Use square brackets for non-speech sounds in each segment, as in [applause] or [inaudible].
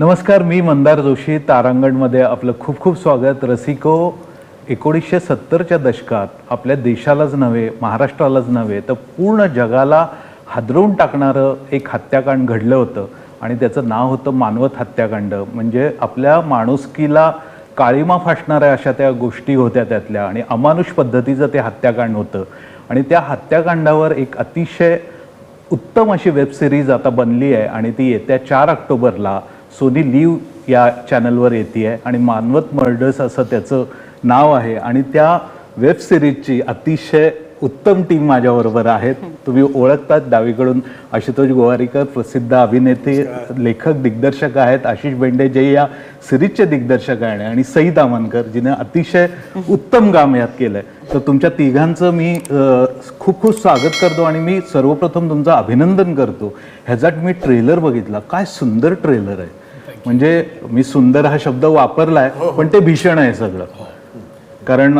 नमस्कार मी मंदार जोशी तारांगणमध्ये आपलं खूप खूप स्वागत. रसिको एकोणीसशे सत्तरच्या दशकात आपल्या देशालाच नव्हे महाराष्ट्रालाच नव्हे तर पूर्ण जगाला हादरवून टाकणारं एक हत्याकांड घडलं होतं. आणि त्याचं नाव होतं मानवत हत्याकांड. म्हणजे आपल्या माणुसकीला काळीमा फासणाऱ्या अशा त्या गोष्टी होत्या त्यातल्या. आणि अमानुष पद्धतीचं ते हत्याकांड होतं. आणि त्या हत्याकांडावर एक अतिशय उत्तम अशी वेब सिरीज आता बनली आहे. आणि ती येत्या चार ऑक्टोबरला सोनी लिव या चॅनलवर येते आहे आणि मानवत मर्डर्स असं त्याचं नाव आहे. आणि त्या वेब सिरीजची अतिशय उत्तम टीम माझ्याबरोबर आहेत. तुम्ही ओळखतात डावीकडून आशुतोष गोवारीकर प्रसिद्ध अभिनेते लेखक दिग्दर्शक आहेत. आशिष बेंडे जे या सिरीजचे दिग्दर्शक आहे आणि सई दामनकर जिने अतिशय उत्तम काम यात केलंय. तर तुमच्या तिघांचं मी खूप खूप स्वागत करतो आणि मी सर्वप्रथम तुमचं अभिनंदन करतो. ह्याच्यात मी ट्रेलर बघितला. काय सुंदर ट्रेलर आहे. म्हणजे मी सुंदर हा शब्द वापरलाय पण ते भीषण आहे सगळं. कारण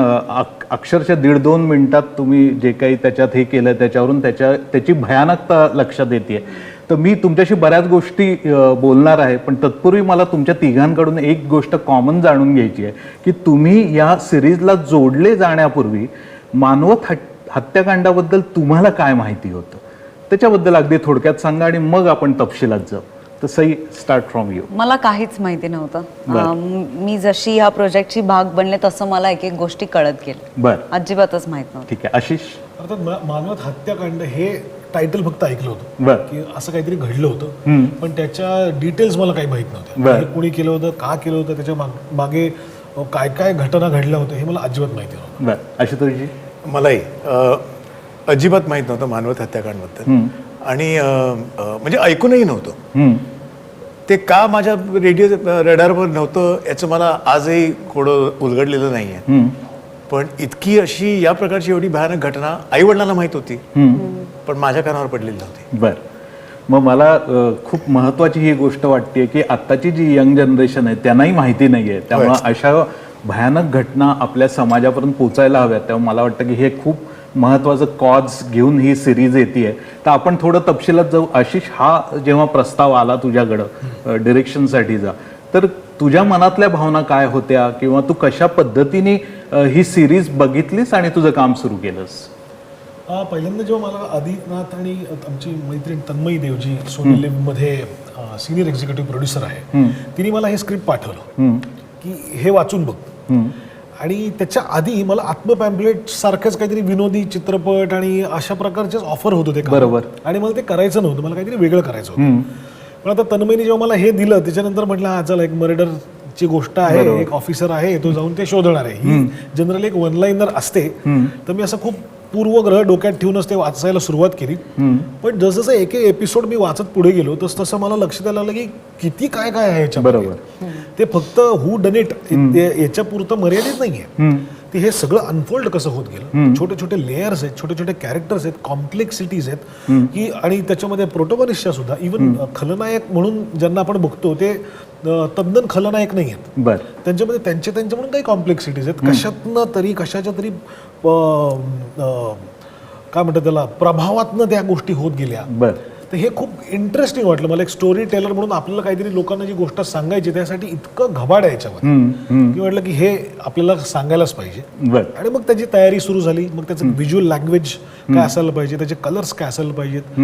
अक्षरशः दीड दोन मिनिटात तुम्ही जे काही त्याच्यात हे केलं त्याच्यावरून त्याच्या त्याची भयानकता लक्षात येते तर मी तुमच्याशी बऱ्याच गोष्टी बोलणार आहे पण तत्पूर्वी मला तुमच्या तिघांकडून एक गोष्ट कॉमन जाणून घ्यायची आहे की तुम्ही या सिरीजला जोडले जाण्यापूर्वी मानवत हट हत्याकांडाबद्दल तुम्हाला काय माहिती होतं? त्याच्याबद्दल अगदी थोडक्यात सांगा आणि मग आपण तपशिलात जाऊ. तर सई स्टार्ट फ्रॉम यू मला काहीच माहिती नव्हतं. मी जशी ह्या प्रोजेक्टची भाग बनले तसं मला एक एक गोष्टी कळत गेल्या. बर. अजिबातच माहीत नव्हतं. ठीक आहे. आशिष? अर्थात मानवत हत्याकांड हे टायटल फक्त ऐकलं होतं. की असं काहीतरी घडलं होतं. पण त्याच्या डिटेल्स मला काही माहीत. नव्हत्या. कुणी केलं होतं का केलं होतं त्याच्या माग- काय काय घटना घडल्या होत्या हे मला अजिबात माहिती नव्हतं. बर. आशुतोषजी मलाही अजिबात माहीत नव्हतं मानवत हत्याकांडबद्दल. आणि म्हणजे ऐकूनही नव्हतं. ते का माझ्या रेडिओ रडारवर नव्हतं याचं मला आजही थोडं उलगडलेलं नाही आहे. पण इतकी अशी या प्रकारची एवढी भयानक घटना आई वडिलांना माहीत होती. पण माझ्या कानावर पडलेली नव्हती. बर. मग मला खूप महत्वाची ही गोष्ट वाटते की आत्ताची जी यंग जनरेशन आहे त्यांनाही माहिती नाही आहे त्यामुळे अशा भयानक घटना आपल्या समाजापर्यंत पोचायला हव्यात. तेव्हा मला वाटतं की हे खूप महत्वाचं कॉज घेऊन ही सिरीज येते तर आपण थोडं तपशिलात जाऊ. आशिष हा जेव्हा प्रस्ताव आला तुझ्याकडं डिरेक्शनसाठीचा तर तुझ्या मनातल्या भावना काय होत्या? किंवा तू कशा पद्धतीने ही सिरीज बघितलीस आणि तुझं काम सुरू केलंस? पहिल्यांदा जेव्हा मला आदिनाथ आणि आमची मैत्रीण तन्मयी देवजी सोनी मध्ये सिनियर एक्झिक्युटिव्ह प्रोड्युसर आहे तिने मला हे स्क्रिप्ट पाठवलं की हे वाचून बघ. आणि त्याच्या आधी मला आत्म पॅम्पलेट सारखंच काहीतरी विनोदी चित्रपट आणि अशा प्रकारचेच ऑफर होत होते. बरोबर. आणि मला ते करायचं नव्हतं मला काहीतरी वेगळं करायचं होतं. पण आता तन्मयीने जेव्हा मला हे दिलं त्याच्यानंतर म्हटलं हा चला एक मर्डर ची गोष्ट आहे एक ऑफिसर आहे तो जाऊन ते शोधणार आहे. ही जनरली एक वन लाईनर असते. तर मी असं खूप पूर्वग्रह डोक्यात ठेवूनच ते वाचायला सुरुवात केली. पण जसं एक एक एपिसोड मी वाचत पुढे गेलो तस तसं मला लक्षात लागलं की किती काय काय आहे याच्यामध्ये. बरोबर. ते फक्त हु डन इट याच्या पुरतं मर्यादित नाहीये. ते हे सगळं अनफोल्ड कसं होत गेलं? छोटे छोटे लेयर्स आहेत छोटे छोटे कॅरेक्टर्स आहेत कॉम्प्लेक्सिटीज आहेत की आणि त्याच्यामध्ये प्रोटोगनिस्टच्या सुद्धा इवन खलनायक म्हणून ज्यांना आपण बघतो ते तद्दन खलनायक नाही आहेत. बर. त्यांच्यामध्ये त्यांचे त्यांच्या म्हणून काही कॉम्प्लेक्सिटीज आहेत. कशातनं तरी कशाच्या तरी काय म्हणतात त्याला प्रभावातनं त्या गोष्टी होत गेल्या. बर. तर हे खूप इंटरेस्टिंग वाटलं. मला एक स्टोरी टेलर म्हणून आपल्याला काहीतरी लोकांना जी गोष्ट सांगायची त्यासाठी इतकं घबाड आहे याच्यामध्ये की म्हटलं की हे आपल्याला सांगायलाच पाहिजे. आणि मग त्याची तयारी सुरू झाली. मग त्याचं व्हिज्युअल लँग्वेज काय असायला पाहिजे त्याचे कलर्स काय असायला पाहिजेत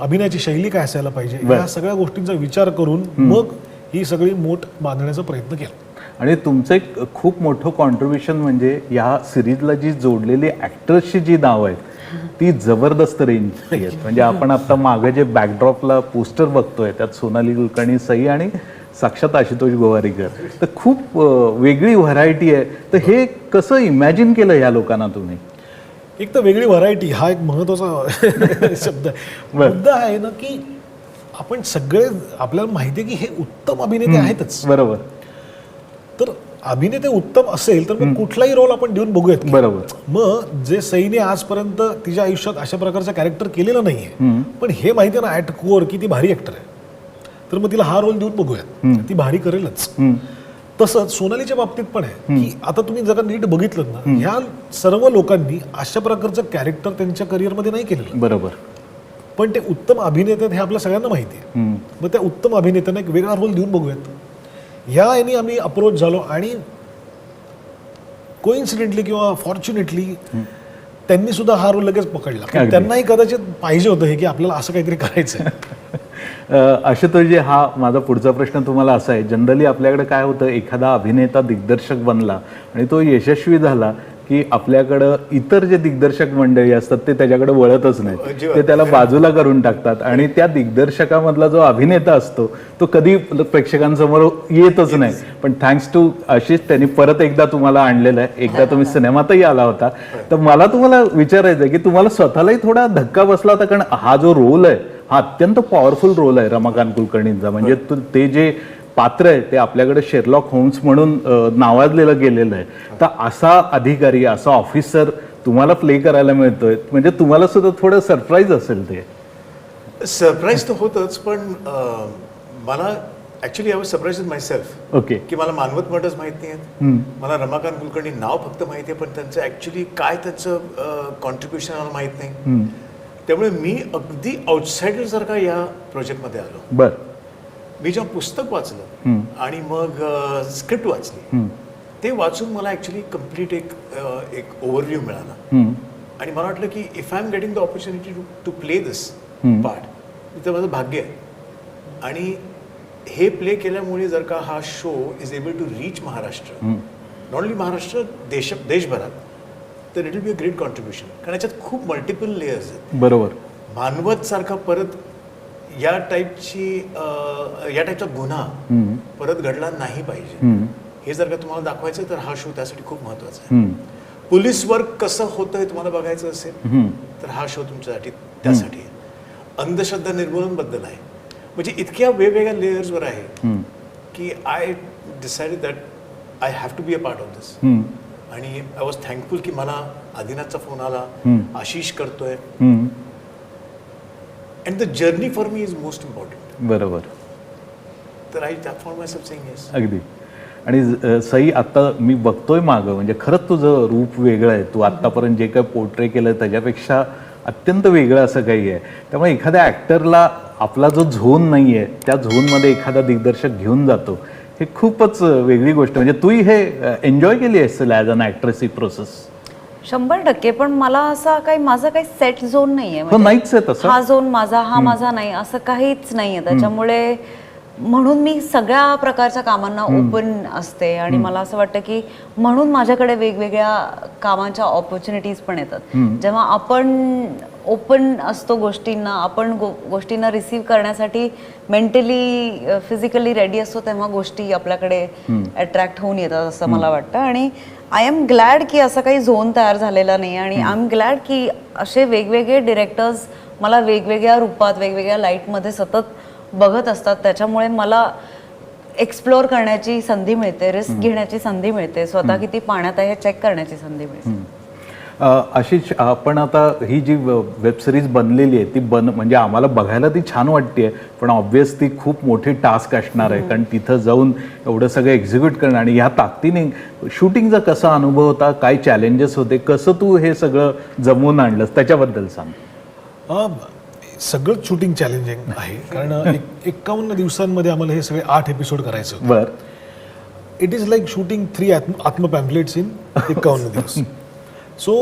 अभिनयाची शैली काय असायला पाहिजे या सगळ्या गोष्टींचा विचार करून मग ही सगळी मोठ बांधण्याचा प्रयत्न केला. आणि तुमचं एक खूप मोठं कॉन्ट्रीब्युशन म्हणजे या सिरीजला जी जोडलेली ॲक्टर्सची जी नावं आहेत ती जबरदस्त रेंज आहेत. [laughs] म्हणजे आपण आता मागे जे बॅकड्रॉपला पोस्टर बघतोय त्यात सोनाली कुलकर्णी सई आणि साक्षात आशुतोष गोवारीकर. तर खूप वेगळी व्हरायटी आहे. तर हे कसं इमॅजिन केलं ह्या लोकांना तुम्ही? एक तर वेगळी व्हरायटी हा एक महत्त्वाचा [laughs] शब्द आहे. मुद्दा आहे ना की आपण सगळे आपल्याला माहिती आहे की हे उत्तम अभिनेते आहेतच. बरोबर. तर अभिनेते उत्तम असेल तर मग कुठलाही रोल आपण देऊन बघूयात. बरोबर. मग जे सईने आजपर्यंत तिच्या आयुष्यात अशा प्रकारचं कॅरेक्टर केलेलं नाहीये पण हे माहिती आहे ना ऍट कोअर की ती भारी ऍक्टर आहे. तर मग तिला हा रोल देऊन बघूयात. ती भारी करेलच. तसंच सोनालीच्या बाबतीत पण आहे की आता तुम्ही जर नीट बघितलं ना ह्या सर्व लोकांनी अशा प्रकारचं कॅरेक्टर त्यांच्या करिअरमध्ये नाही केलेलं. बरोबर. पण ते उत्तम अभिनेते हे आपल्या सगळ्यांना माहिती आहे. मग त्या उत्तम अभिनेत्यांना एक वेगळा रोल देऊन बघूयात. ह्या याने आम्ही अप्रोच झालो आणि कोइन्सिडेंटली किंवा फॉर्च्युनेटली त्यांनी सुद्धा हा रोल लगेच पकडला. त्यांनाही कदाचित पाहिजे होतं हे की आपल्याला असं काहीतरी करायचं [laughs] आशुतोषजी हा माझा पुढचा प्रश्न तुम्हाला असा आहे. जनरली आपल्याकडे काय होतं? एखादा अभिनेता दिग्दर्शक बनला आणि तो यशस्वी झाला. की आपल्याकडं इतर जे दिग्दर्शक मंडळी असतात ते त्याच्याकडे वळतच अजिबात. ते त्याला बाजूला करून टाकतात. आणि त्या दिग्दर्शकामधला जो अभिनेता असतो तो कधी प्रेक्षकांसमोर येतच नाही. पण थँक्स टू आशिष त्यांनी परत एकदा तुम्हाला आणलेलं आहे. एकदा तुम्ही सिनेमातही आला होता. तर मला तुम्हाला विचारायचं आहे की तुम्हाला स्वतःलाही थोडा धक्का बसला होता? कारण हा जो रोल आहे हा अत्यंत पॉवरफुल रोल आहे रमाकांत कुलकर्णींचा. म्हणजे तु- ते जे पात्र आहे ते आपल्याकडे शेरलॉक होम्स म्हणून नावाजलेलं गेलेलं आहे. तर असा अधिकारी असा ऑफिसर तुम्हाला प्ले करायला मिळतोय. म्हणजे तुम्हाला सुद्धा थोडं सरप्राईज असेल ते. सरप्राईज तर होतच पण मला actually I was surprise myself okay की मला मानवत मर्डर्स माहीत नाही आहेत मला रमाकांत कुलकर्णी नाव फक्त माहिती आहे पण त्यांचं ऍक्च्युली काय त्यांचं कॉन्ट्रीब्युशन मला माहीत नाही. त्यामुळे मी अगदी आउटसाइडर सारखा या प्रोजेक्टमध्ये आलो. बर. मी जेव्हा पुस्तक वाचलं आणि मग स्क्रिप्ट वाचली ते वाचून मला ॲक्च्युली कंप्लीट एक एक ओव्हरव्ह्यू मिळाला. आणि मला वाटलं की if I am getting the opportunity to to play this part तर माझं भाग्य आहे. आणि हे प्ले केल्यामुळे जर का हा show is able to reach Maharashtra not only Maharashtra देश देशभरात तर it will be a great contribution कारण याच्यात खूप मल्टिपल लेयर्स आहेत. बरोबर. मानवत सारखा परत या टाईपची या टाईपचा गुन्हा परत घडला नाही पाहिजे. हे जर का तुम्हाला दाखवायचं तर हा शो त्यासाठी खूप महत्त्वाचा आहे. पोलीस वर्क कसं होतं हे तुम्हाला बघायचं असेल तर हा शो तुमच्यासाठी त्यासाठी आहे. अंधश्रद्धा निर्मूलनबद्दल आहे. म्हणजे इतक्या वेगवेगळ्या लेयर्सवर आहे की I decided that I have to be a part of this आणि आय वॉज थँकफुल की मला आदिनाथचा फोन आला. आशिष करतोय. And the journey for me is most important बरोबर. तर I for my sub saying yes अगदी. आणि सई आता मी बघतोय मागं म्हणजे खरंच तुझं रूप वेगळं आहे. तू आत्तापर्यंत जे काही पोर्ट्रे केलं त्याच्यापेक्षा अत्यंत वेगळं असं काही आहे. त्यामुळे एखाद्या ॲक्टरला आपला जो झोन नाही आहे त्या झोनमध्ये एखादा दिग्दर्शक घेऊन जातो हे खूपच वेगळी गोष्ट. म्हणजे तूही हे एन्जॉय केली असेल ॲज अन ॲक्ट्रेस ही प्रोसेस शंभर टक्के पण मला असा काही माझा काही सेट झोन नाहीये. म्हणजे नाहीच आहे तसं? हा झोन माझा हा माझा नाही असं काहीच नाहीये. त्याच्यामुळे म्हणून मी सगळ्या प्रकारच्या कामांना ओपन असते. आणि मला असं वाटतं की म्हणून माझ्याकडे वेगवेगळ्या कामाच्या ऑपॉर्च्युनिटीज पण येतात. जेव्हा आपण ओपन असतो गोष्टींना आपण गो गोष्टींना रिसीव्ह करण्यासाठी मेंटली फिजिकली रेडी असतो तेव्हा गोष्टी आपल्याकडे अट्रॅक्ट होऊन येतात असं मला वाटतं. आणि आय एम ग्लॅड की असं काही झोन तयार झालेला नाही आणि आय एम ग्लॅड की असे वेगवेगळे डिरेक्टर्स मला वेगवेगळ्या रूपात वेगवेगळ्या लाईटमध्ये सतत बघत असतात. त्याच्यामुळे मला एक्सप्लोअर करण्याची संधी मिळते रिस्क घेण्याची संधी मिळते. स्वतः किती पाण्यात आहे हे चेक करण्याची संधी मिळते. आशिष आपण आता ही जी वेब सिरीज बनलेली आहे ती बन म्हणजे आम्हाला बघायला ती छान वाटते पण ऑब्व्हियस ती खूप मोठी टास्क असणार आहे. कारण तिथं जाऊन एवढं सगळं एक्झिक्यूट करणं आणि ह्या ताकदीने शूटिंगचा कसा अनुभव होता काय चॅलेंजेस होते कसं तू हे सगळं जमवून आणलंस त्याच्याबद्दल सांग. अं, सगळं शूटिंग चॅलेंजिंग आहे. कारण एक एकावन्न दिवसांमध्ये आम्हाला हे सगळे आठ एपिसोड करायचं होतं. बर. It is like shooting three आत्म आत्म पॅम्पलेट्स इन एकावन्न दिवस. [laughs] सो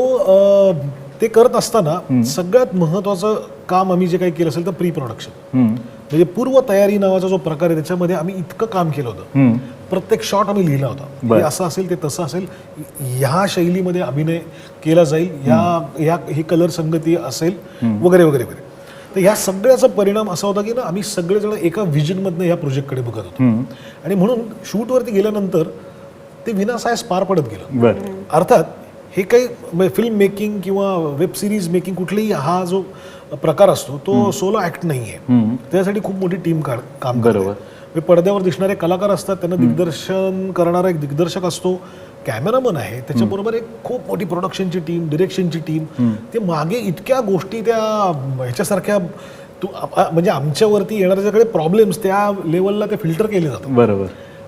ते करत असताना सगळ्यात महत्वाचं काम आम्ही जे काही केलं असेल तर प्री प्रोडक्शन म्हणजे पूर्व तयारी नावाचा जो प्रकार आहे त्याच्यामध्ये आम्ही इतकं काम केलं होतं. प्रत्येक शॉट आम्ही लिहिला होता. हे असं असेल ते तसं असेल ह्या शैलीमध्ये अभिनय केला जाईल ह्या ह्या ही कलर संगती असेल वगैरे वगैरे वगैरे. तर ह्या सगळ्याचा परिणाम असा होता की ना आम्ही सगळेजण एका व्हिजनमधनं ह्या प्रोजेक्टकडे बघत होतो. आणि म्हणून शूटवरती गेल्यानंतर ते विनासायास पार पडत गेलं. अर्थात हे काही फिल्म मेकिंग किंवा वेब सिरीज मेकिंग कुठलेही हा जो प्रकार असतो तो सोलो ऍक्ट नाही आहे त्यासाठी खूप मोठी टीम काम करते. म्हणजे पडद्यावर दिसणारे कलाकार असतात त्यांना दिग्दर्शन करणारा एक दिग्दर्शक असतो कॅमेरामन आहे. त्याच्याबरोबर एक खूप मोठी प्रोडक्शनची टीम डिरेक्शनची टीम ते मागे इतक्या गोष्टी त्या ह्याच्यासारख्या तू म्हणजे आमच्यावरती येणारे सगळे प्रॉब्लेम्स त्या लेवलला ते फिल्टर केले जातात. बरोबर.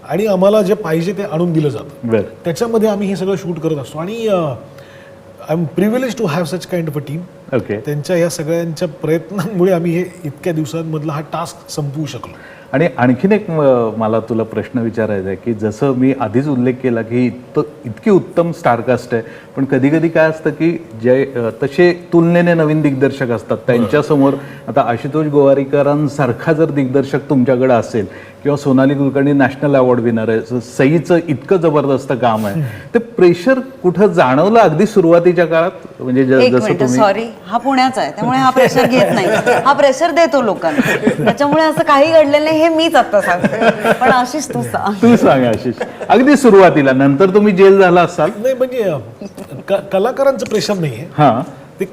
आणि आम्हाला जे पाहिजे ते आणून दिलं जातं. त्याच्यामध्ये आम्ही हे सगळं शूट करत असतो. आणि I am privilege to have such kind of a team okay त्यांच्या या सगळ्यांच्या प्रयत्नांमुळे आम्ही हे इतक्या दिवसांमधला हा टास्क संपवू शकलो. आणि आणखीन एक मला तुला प्रश्न विचारायचा आहे की जसं मी आधीच उल्लेख केला की इत इतकी उत्तम स्टारकास्ट आहे पण कधी कधी काय असतं की जे तसे तुलनेने नवीन दिग्दर्शक असतात. त्यांच्यासमोर आता आशुतोष गोवारीकरांसारखा जर दिग्दर्शक तुमच्याकडे असेल किंवा Sonali Kulkarni national award winner आहे. सईचं इतकं जबरदस्त काम आहे. ते प्रेशर कुठं जाणवलं अगदी सुरुवातीच्या काळात? म्हणजे जसं सॉरी हा पुण्याचा आहे. त्यामुळे हा प्रेशर घेत नाही. हा प्रेशर देतो लोकांना. त्याच्यामुळे असं काही घडलेलं नाही हे मीच आता सांगते. पण आशिष तू सांग. तू सांग आशिष. अगदी सुरुवातीला. नंतर तुम्ही जेल झाला असाल. नाही म्हणजे कलाकारांचं प्रेशर नाही आहे. हां. ते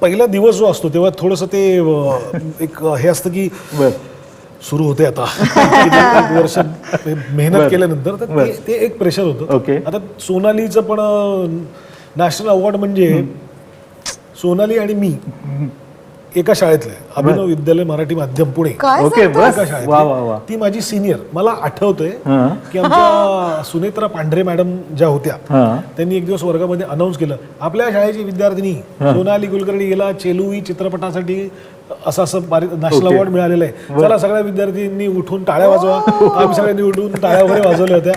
पहिला दिवस जो असतो तेव्हा थोडंसं ते एक हे असतं की सुरू होते आता. [laughs] एक वर्ष मेहनत केल्यानंतर तर ते- ते एक प्रेशर होतं. ओके. आता सोनालीचं पण नॅशनल अवॉर्ड म्हणजे सोनाली आणि मी. एका शाळेतले. अभिनव विद्यालय मराठी माध्यम पुणे. काय ओके सांगतोस? बस. एका शाळेतली. वा वा वा. ती माझी सिनियर मला आठवतंय हां. की आमच्या सुनेत्रा पांढरे मॅडम ज्या होत्या हां. त्यांनी एक दिवस वर्गामध्ये अनाऊन्स केलं आपल्या शाळेची विद्यार्थिनी सोनाली कुलकर्णी गेला चेलुई चित्रपटासाठी असं असं नॅशनल ओके. अवॉर्ड मिळालेलं आहे. चला सगळ्या विद्यार्थ्यांनी उठून टाळ्या वाजवा. [laughs] आम्ही सगळ्यांनी उठून टाळ्या वगैरे वाजवल्या होत्या.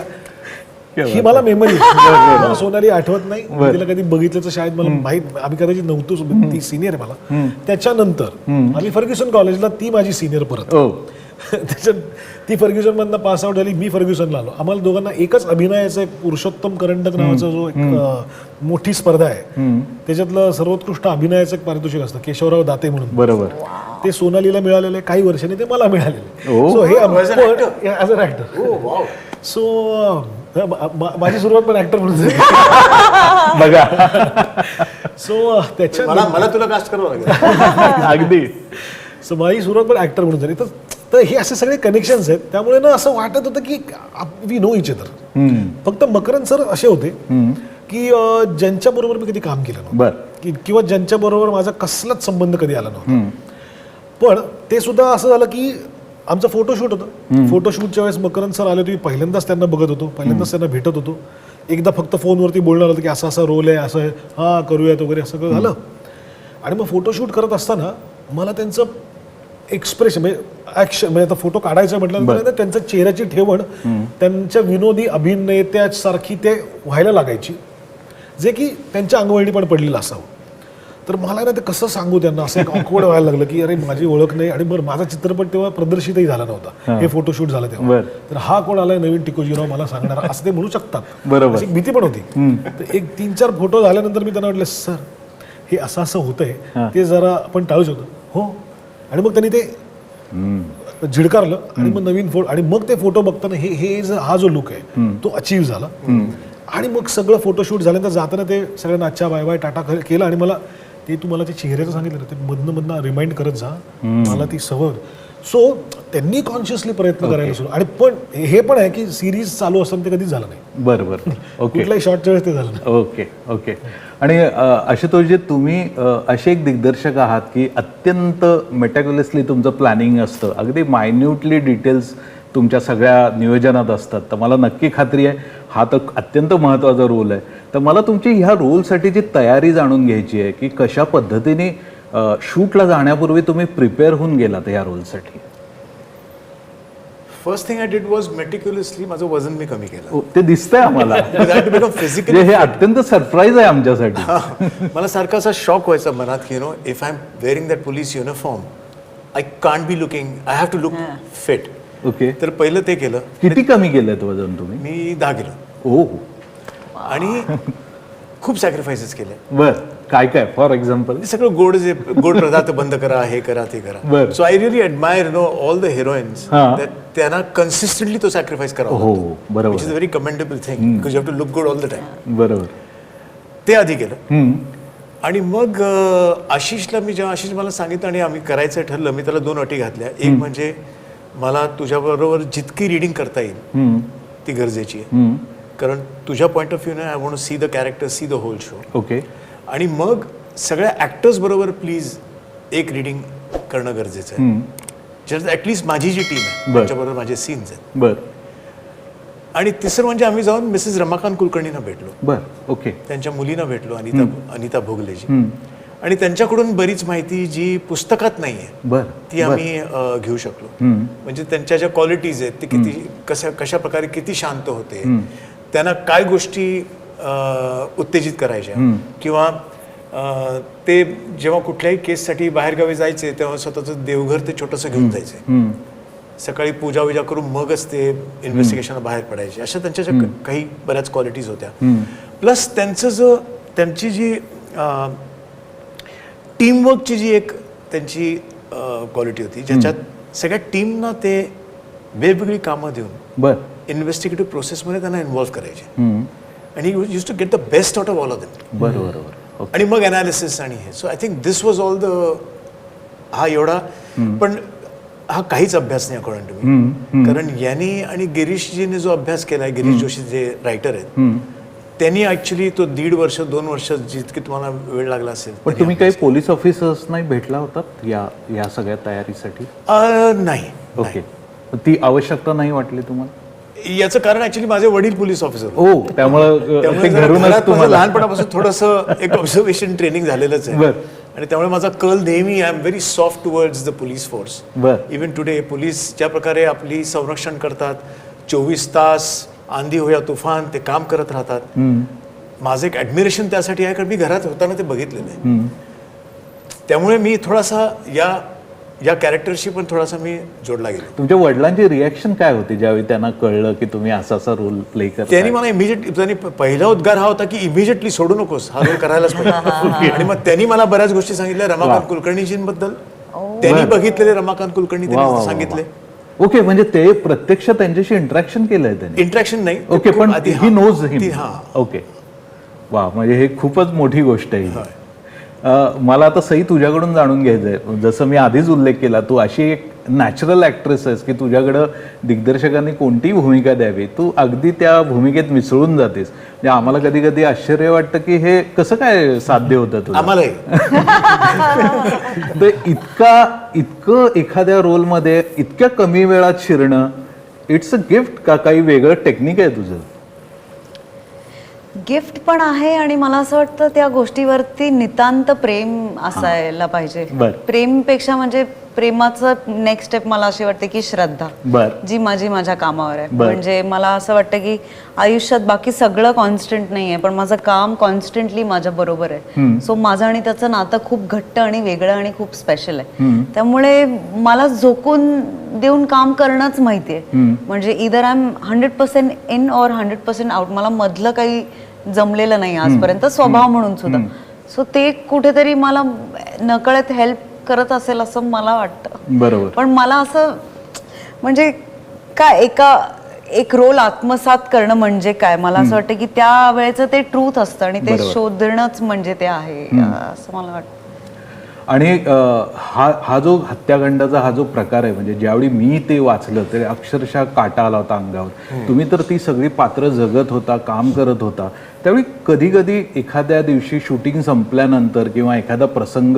ही मला मेमरी [laughs] मला सोनाली आठवत नाही. तिला कधी बघितलं तर शाळेत मला माहीत आम्ही कदाचित नव्हतोच ती सिनियर आहे मला. त्याच्यानंतर आम्ही फर्ग्युसन कॉलेजला ती माझी सिनियर परत. [laughs] ओ त्याच्यात ती फर्ग्युसन मधनं पास आउट झाली मी फर्ग्युसनला आलो. आम्हाला दोघांना एकच अभिनयाचा एक पुरुषोत्तम करंडक नावाचा जो एक अं, मोठी स्पर्धा आहे. त्याच्यातलं सर्वोत्कृष्ट अभिनयाचं एक पारितोषिक असतं केशवराव दाते म्हणून. बरोबर. ते सोनालीला मिळालेलं आहे काही वर्षांनी ते मला मिळालेले. सो हे? ॲज अन ऍक्टर सो माझी सुरुवात पण ऍक्टर म्हणून झाली. बघा. सो त्याच्या मला मला तुला कास्ट करावं लागेल. [laughs] अगदी. सो माझी सुरुवात पण ऍक्टर म्हणून झाली. तर तर हे असे सगळे कनेक्शन्स आहेत. त्यामुळे ना असं वाटत होतं की वी नो इच अदर. फक्त मकरन सर असे होते की अं, ज्यांच्या बरोबर मी कधी काम केलं नव्हतं. बर. की किंवा ज्यांच्या बरोबर माझा कसलाच संबंध कधी आला नव्हता. पण ते सुद्धा असं झालं की आमचं फोटोशूट होतं. फोटोशूटच्या वेळेस मकरन सर आले होते. मी पहिल्यांदाच त्यांना बघत होतो. पहिल्यांदाच त्यांना भेटत होतो. एकदा फक्त फोनवरती बोलणार होतं की असा असा रोल आहे असं आहे. हां करूयात वगैरे असं सगळं झालं. आणि मग फोटोशूट करत असताना मला त्यांचं एक्सप्रेशन म्हणजे ॲक्शन म्हणजे आता फोटो काढायचं म्हटलं तर त्यांचं चेहऱ्याची ठेवण त्यांच्या विनोदी अभिनेत्यासारखी ते व्हायला लागायची. जे की त्यांच्या अंगवळणी पण पडलेलं असावं. तर मला ना ते कसं सांगू त्यांना? असं एक ऑकवर्ड व्हायला लागलं की अरे माझी ओळख नाही. आणि बरं माझा चित्रपट तेव्हा प्रदर्शितही झाला नव्हता. हे. फोटोशूट झालं तेव्हा. तर हा कोण आलाय? नवीन टिकोजीराव मला सांगणार. असं ते म्हणू शकतात. बरोबर. एक भीती पण होती. तर एक तीन चार फोटो झाल्यानंतर मी त्यांना म्हटलं सर हे असं असं होतंय. ते जरा आपण टाळू शकतो. हो. आणि मग त्यांनी ते झिडकारलं आणि मग नवीन फोटो आणि मग ते फोटो बघताना हे हे जो- हा जो लुक आहे तो अचीव झाला. आणि मग सगळं फोटोशूट झाल्यानंतर जाताना ते सगळ्यांना अच्छा बाय बाय टाटा केलं आणि मला ते तू मला ते चेहऱ्याचं सांगितलं ना, ते मधनं मधनं रिमाइंड करत जा. मला ती सवय. सो त्यांनी कॉन्शियसली प्रयत्न करायला सुरू आणि पण हे पण आहे की सिरीज चालू असताना ते कधीच झालं नाही. बर बर ओके कुठल्याही शॉर्टच्या वेळेस ते झालं नाही. ओके ओके आणि आशुतोषजी तुम्ही असे एक दिग्दर्शक आहात की अत्यंत मेटॅक्युलसली तुमचं प्लॅनिंग असतं. अगदी मायन्युटली डिटेल्स तुमच्या सगळ्या नियोजनात असतात. तर मला नक्की खात्री आहे हा तर अत्यंत महत्त्वाचा रोल आहे. तर मला तुमची ह्या रोलसाठीची तयारी जाणून घ्यायची आहे की कशा पद्धतीने शूटला जाण्यापूर्वी तुम्ही प्रिपेअर होऊन गेलात या रोलसाठी first thing I did was meticulously माझं वजन मी कमी केलं. ओ, ते दिसतंय आम्हाला. [laughs] फिजिकली हे अत्यंत सरप्राईज आहे आमच्यासाठी. मला सारखा असा शॉक व्हायचा मनात की you know if I am wearing that police uniform I can't be looking I have to look fit okay. तर पहिलं ते केलं. किती कमी केलंय वजन तुम्ही? मी दहा किलो. ओ आणि खूप सॅक्रिफायसेस केले. बर. काय काय? फॉर एक्झाम्पल हे सगळं गोड जे गोड पदार्थ बंद करा हे करा ते. करा. So I really admire no all the heroines हा. त्यांना कन्सिस्टंटली तो सॅक्रिफाईस करावा हो विच इज बरोबर. Very commendable thing because you have to look good all the time बरोबर. ते आधी केलं. आणि मग अं, आशिषला मी जेव्हा आशिष मला सांगितलं आणि आम्ही करायचं ठरलं मी त्याला दोन अटी घातल्या. एक म्हणजे मला तुझ्याबरोबर जितकी रिडिंग करता येईल. ती गरजेची आहे. कारण तुझ्या point of व्ह्यूने I want see the character see the whole show okay आणि मग सगळ्या ॲक्टर्स बरोबर प्लीज एक रिडिंग करणं गरजेचं आहे. ज्यात ॲटलिस्ट माझी जी टीम आहे बरं. त्यांच्याबरोबर माझे सीन्स आहेत. बर. आणि तिसरं म्हणजे आम्ही जाऊन मिसेस रमाकांत कुलकर्णींना भेटलो. बर. ओके त्यांच्या मुलींना भेटलो अनिता अनिता भोगलेजी. आणि त्यांच्याकडून बरीच माहिती जी पुस्तकात नाही आहे ती आम्ही घेऊ शकलो. म्हणजे त्यांच्या ज्या क्वालिटीज आहेत ते किती कशा कशा प्रकारे किती शांत होते त्यांना काय गोष्टी उत्तेजित करायच्या. किंवा ते जेव्हा कुठल्याही केससाठी बाहेरगावी जायचे तेव्हा स्वतःचं देवघर ते छोटंसं घेऊन जायचे. सकाळी पूजा विजा करून मगच ते इन्व्हेस्टिगेशनला बाहेर पडायचे. अशा त्यांच्या काही बऱ्याच क्वालिटीज होत्या. प्लस त्यांचं जो त्यांची जी टीमवर्कची जी एक त्यांची क्वालिटी होती ज्याच्यात सगळ्या टीमना ते वेगवेगळी कामं देऊन बर. इन्व्हेस्टिगेटिव्ह प्रोसेसमध्ये त्यांना इन्व्हॉल्व्ह करायचे. आणि use to get the best out of all of them बर बरोबर आणि मग अनालिसिस आणि हे. So I think this was all the हा एवढा. पण हा काहीच अभ्यास नाही अकॉर्डिंग टू मी कारण यांनी आणि गिरीशजीने जो अभ्यास केलाय गिरीश जोशी जे रायटर आहेत त्यांनी ऍक्च्युली तो दीड वर्ष दोन वर्ष जितकी तुम्हाला वेळ लागला असेल पण तुम्ही काही पोलीस ऑफिसर्स नाही भेटला होतात या या सगळ्या तयारीसाठी? नाही ओके. ती आवश्यकता नाही वाटली तुम्हाला? याचं कारण ऍक्च्युली माझे वडील पोलीस ऑफिसर ओ त्यामुळं लहानपणापासून थोडंसं एक ऑब्झर्वेशन ट्रेनिंग झालेलंच आहे. आणि त्यामुळे माझा कल नेहमी I am very soft towards the police force. Even today police ज्या प्रकारे आपली संरक्षण करतात चोवीस तास आंधी हो या तुफान ते काम करत राहतात. माझं एक ॲडमिरेशन त्यासाठी आहे कारण मी घरात होताना ते बघितलेलं आहे. त्यामुळे मी थोडासा या या कॅरेक्टरशी पण थोडासा मी जोडला गेलो. तुमच्या वडिलांची रिॲक्शन काय होती ज्यावेळी त्यांना कळलं की तुम्ही असा असा रोल प्ले करता त्यांनी मला इमिजिएट त्यांनी पहिला उद्गार हा होता की इमिजिएटली सोडू नकोस हा रोल करायलाच [laughs] पाहिजे. आणि मग त्यांनी मला बऱ्याच गोष्टी सांगितल्या रमाकांत कुलकर्णीजींबद्दल त्यांनी बघितलेले रमाकांत कुलकर्णी त्यांनी. सांगितले. ओके म्हणजे ते प्रत्यक्ष त्यांच्याशी इंटरॅक्शन केलंय त्यांनी. इंटरॅक्शन नाही. ओके पण ही. नोज हिम हा. ओके वा म्हणजे हे खूपच मोठी गोष्ट आहे ही. मला आता सई तुझ्याकडून जाणून घ्यायचंय. जसं मी आधीच उल्लेख केला तू अशी एक नॅचरल ऍक्ट्रेस आहेस की तुझ्याकडं दिग्दर्शकांनी कोणतीही भूमिका द्यावी तू अगदी त्या भूमिकेत मिसळून जातेस. म्हणजे आम्हाला कधी कधी आश्चर्य वाटतं की हे कसं काय साध्य होतं तुला? आम्हालाही. [laughs] तर इतका इतकं एखाद्या रोलमध्ये इतक्या कमी वेळात शिरणं इट्स अ गिफ्ट का? काही वेगळं टेक्निक आहे तुझं? गिफ्ट पण आहे आणि मला असं वाटतं त्या गोष्टीवरती नितांत प्रेम असायला पाहिजे. प्रेमपेक्षा म्हणजे प्रेमाचं नेक्स्ट स्टेप मला अशी वाटते की श्रद्धा. बर. जी माझी माझ्या कामावर आहे. बर. म्हणजे मला असं वाटतं की आयुष्यात बाकी सगळं कॉन्स्टंट नाही आहे पण माझं काम कॉन्स्टंटली माझ्या बरोबर आहे. सो माझं आणि त्याचं नातं खूप घट्ट आणि वेगळं आणि खूप स्पेशल आहे. त्यामुळे मला झोकून देऊन काम करणंच माहिती आहे. म्हणजे इधर I am hundred percent in और हंड्रेड पर्सेंट आउट मला मधलं काही जमलेलं नाही आजपर्यंत स्वभाव म्हणून सुद्धा. सो ते कुठेतरी मला नकळत हेल्प करत असेल असं मला वाटतं. बरोबर. पण मला असं म्हणजे काय एका एक रोल आत्मसात करणं म्हणजे काय? मला असं वाटतं की त्या वेळेचं ते ट्रूथ असतं आणि ते. शोधणंच म्हणजे ते आहे असं मला वाटतं. आणि हा हा जो हत्याकांडाचा हा जो प्रकार आहे म्हणजे ज्यावेळी मी ते वाचलं तरी अक्षरशः काटा आला होता अंगावर. तुम्ही तर ती सगळी पात्र जगत होता काम करत होता. त्यावेळी कधी कधी एखाद्या दिवशी शूटिंग संपल्यानंतर किंवा एखादा प्रसंग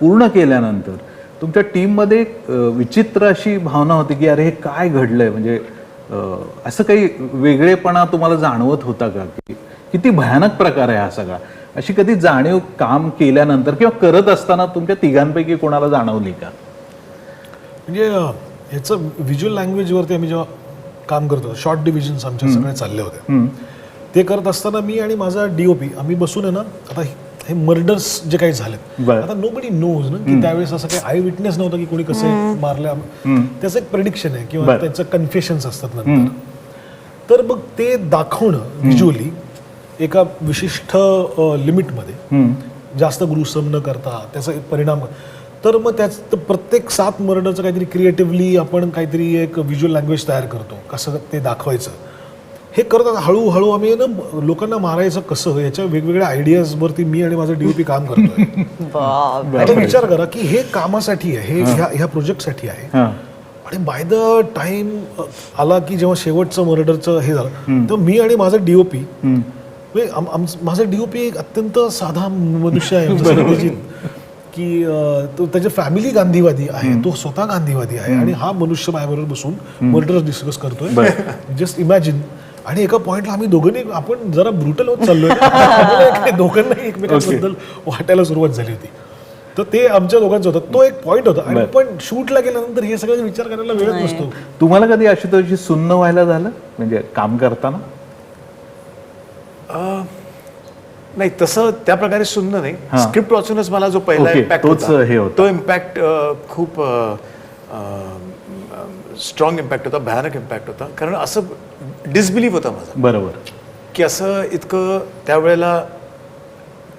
पूर्ण केल्यानंतर तुमच्या टीममध्ये विचित्र अशी भावना होती की अरे हे काय घडलंय? म्हणजे असं काही वेगळेपणा तुम्हाला जाणवत होता का? की किती भयानक प्रकार आहे हा सगळा? अशी कधी जाणीव काम केल्यानंतर किंवा करत असताना तुमच्या तिघांपैकी कोणाला जाणवली का? म्हणजे ह्याचं व्हिज्युअल लँग्वेजवरती आम्ही जेव्हा काम करतो शॉर्ट डिव्हिजन्स आमचे सगळे चालले होते. ते करत असताना मी आणि माझा डीओपी आम्ही बसून आहे ना आता हे- मर्डर्स जे काही झालेत. बरं. आता नो बडी नोज ना की त्यावेळेस असं काही आय विटनेस नव्हतं की कोणी कसे मारले त्याचं एक प्रेडिक्शन आहे किंवा बरं. त्याचं कन्फेशन्स असतात नंतर. तर मग ते दाखवणं व्हिज्युअली एका विशिष्ट लिमिटमध्ये जास्त ग्रुसम न करता त्याचा एक परिणाम. तर मग त्याच तर प्रत्येक सात मर्डरचं काहीतरी क्रिएटिव्हली आपण काहीतरी एक व्हिज्युअल लँग्वेज तयार करतो. कसं ते दाखवायचं. हे करत हळूहळू आम्ही ना लोकांना मारायचं कसं? याच्या वेगवेगळ्या आयडियाजवरती मी आणि माझं डीओपी काम करतोय. [laughs] आता विचार करा की हे कामासाठी आहे हे ह्या प्रोजेक्टसाठी आहे. हां. आणि बाय द टाइम आला की जेव्हा शेवटचं मर्डरचं हे झालं तर मी आणि माझं डीओपी माझं डीओपी एक अत्यंत साधा मनुष्य आहे. की तो त्याची फॅमिली गांधीवादी आहे तो स्वतः गांधीवादी आहे आणि हा मनुष्य माझ्याबरोबर बसून मर्डर डिस्कस करतोय. जस्ट इमॅजिन आणि एका पॉइंटला आम्ही दोघांनी आपण जरा ब्रुटल होत चाललोय. [laughs] दोघांनाही एकमेकांबद्दल वाटायला सुरुवात झाली होती. तर ते आमच्या दोघांचं होतं. तो एक पॉइंट होता. आणि पण शूटला गेल्यानंतर हे सगळं विचार करायला वेळच नसतो. तुम्हाला कधी आशुतोषजी सुन्न व्हायला झालं? म्हणजे काम करताना? नाही तसं त्या प्रकारे सुन्न नाही. स्क्रिप्ट वाचूनच मला जो पहिला इम्पॅक्ट हे. तो इम्पॅक्ट खूप स्ट्रॉंग इम्पॅक्ट होता भयानक इम्पॅक्ट होता. कारण असं डिसबिलीव्ह होता माझा. बरोबर. की असं इतकं त्यावेळेला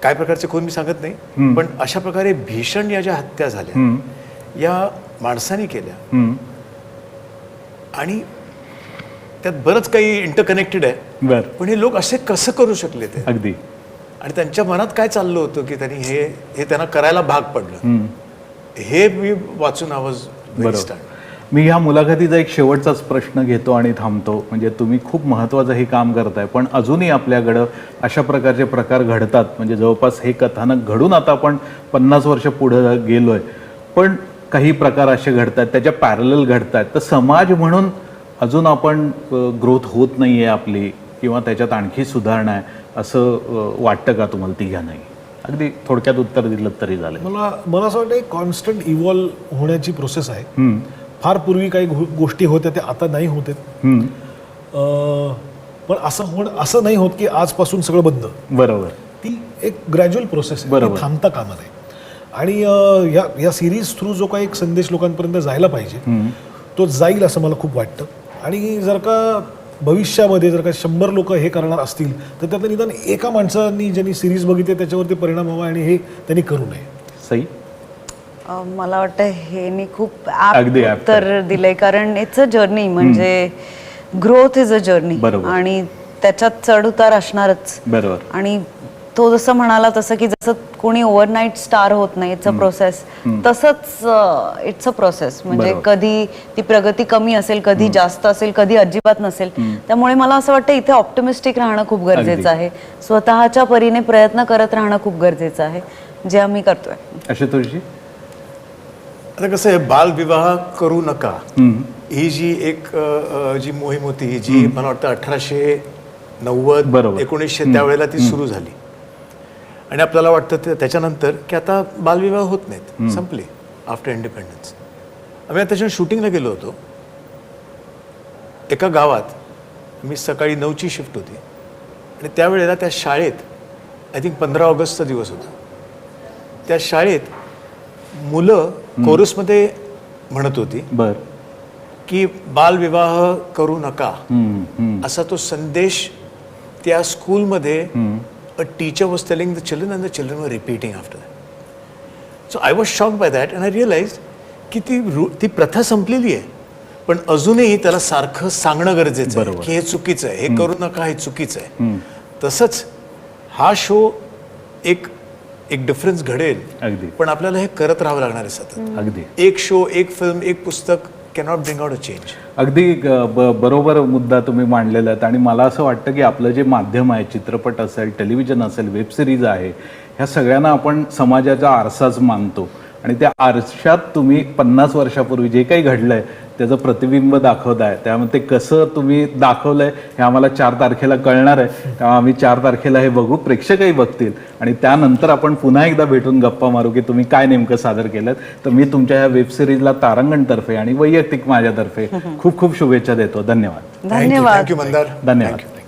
काय प्रकारचे कोण मी सांगत नाही पण अशा प्रकारे भीषण या ज्या हत्या झाल्या या माणसाने केल्या. आणि त्यात बरंच काही इंटरकनेक्टेड आहे. पण हे लोक असे कसं करू शकले ते? अगदी. आणि त्यांच्या मनात काय चाललं होतं की त्यांनी हे हे त्यांना करायला भाग पडलं? हे मी वाचून आवाज मी ह्या मुलाखतीचा एक शेवटचाच प्रश्न घेतो आणि थांबतो. म्हणजे तुम्ही खूप महत्त्वाचं हे काम करताय पण अजूनही आपल्याकडं अशा प्रकारचे प्रकार घडतात. म्हणजे जवळपास हे कथानक घडून आता आपण पन्नास वर्ष पुढं गेलोय. पण काही प्रकार असे घडतात त्याच्या पॅरल घडतात. तर समाज म्हणून अजून आपण ग्रोथ होत नाही आहे आपली किंवा त्याच्यात आणखी सुधारणा आहे असं वाटतं का तुम्हाला तिघांनाही? अगदी थोडक्यात उत्तर दिलं तरी झालं मला मला असं वाटतं कॉन्स्टंट इव्हॉल्व होण्याची प्रोसेस आहे. फार पूर्वी काही गोष्टी होत्या त्या आता नाही होत आहेत. पण असं होण असं नाही होत की आजपासून सगळं बंद. बरोबर. ती एक ग्रॅज्युअल प्रोसेस आहे. थांबता कामा नये. आणि या या सिरीज थ्रू जो काही एक संदेश लोकांपर्यंत जायला पाहिजे तो जाईल असं मला खूप वाटतं. आणि जर का भविष्यामध्ये जर का शंभर लोक हे करणार असतील तर त्यात निदान एका माणसाने ज्यांनी सिरीज बघितली त्याच्यावरती परिणाम व्हावा आणि हे त्यांनी करू नये. अ, मला वाटतं हे नी खूप अगदी ऍप apt उत्तर दिलंय. कारण इट्स अ जर्नी म्हणजे ग्रोथ इज अ जर्नी बरोबर. आणि त्याच्यात चढ उतार असणारच. बरोबर. आणि तो जसं म्हणाला तसं की जसं कोणी ओव्हरनाईट स्टार होत नाही इट्स अ प्रोसेस तसंच इट्स अ प्रोसेस म्हणजे बरोबर. कधी ती प्रगती कमी असेल कधी जास्त असेल कधी अजिबात नसेल. त्यामुळे मला असं वाटतं इथे ऑप्टिमिस्टिक राहणं खूप अगदी. गरजेचं आहे. स्वतःच्या परीने प्रयत्न करत राहणं खूप गरजेचं आहे. जे आम्ही करतोय. आशुतोषजी आता कसं आहे बालविवाह करू नका. ही जी एक जी मोहीम होती जी मला वाटतं अठराशे नव्वद. एकोणीसशे त्यावेळेला ती सुरू झाली. आणि आपल्याला वाटतं ते- त्याच्यानंतर की आता बालविवाह होत नाहीत संपले आफ्टर इंडिपेंडन्स आम्ही त्याच्या शूटिंगला गेलो होतो एका गावात मी सकाळी नऊची शिफ्ट होती. आणि त्यावेळेला त्या शाळेत आय थिंक पंधरा ऑगस्टचा दिवस होता. त्या शाळेत मुलं कोरसमध्ये म्हणत होती बर. की बालविवाह करू नका. असा तो संदेश त्या स्कूलमध्ये a teacher was telling the children and the children were repeating after that so I was shock by that and I realise की ती रू ती प्रथा संपलेली आहे. पण अजूनही त्याला सारखं सांगणं गरजेचं आहे. की हे चुकीचं आहे. हे करू नका हे चुकीचं आहे. तसंच हा शो एक एक डिफरन्स घडेल. अगदी. पण आपल्याला हे करत राहावं लागणार आहे सतत. अगदी. एक शो एक फिल्म एक पुस्तक cannot bring out a change अगदी ब- बरोबर मुद्दा तुम्ही मांडलेला आहेत आणि मला असं वाटतं की आपलं जे माध्यम आहे चित्रपट असेल टेलिव्हिजन असेल वेब सिरीज आहे ह्या सगळ्यांना आपण समाजाचा आरसाच मानतो. आणि त्या आरशात तुम्ही पन्नास वर्षापूर्वी जे काही घडलंय त्याचं प्रतिबिंब दाखवताय त्यामुळे ते कसं तुम्ही दाखवलंय हे आम्हाला चार तारखेला कळणार आहे. तेव्हा आम्ही चार तारखेला हे बघू प्रेक्षकही बघतील. आणि त्यानंतर आपण पुन्हा एकदा भेटून गप्पा मारू की तुम्ही काय नेमकं सादर केलं तर मी तुमच्या ह्या वेब सिरीजला तारांगणतर्फे आणि वैयक्तिक माझ्यातर्फे खूप खूप शुभेच्छा देतो. धन्यवाद. धन्यवाद. धन्यवाद.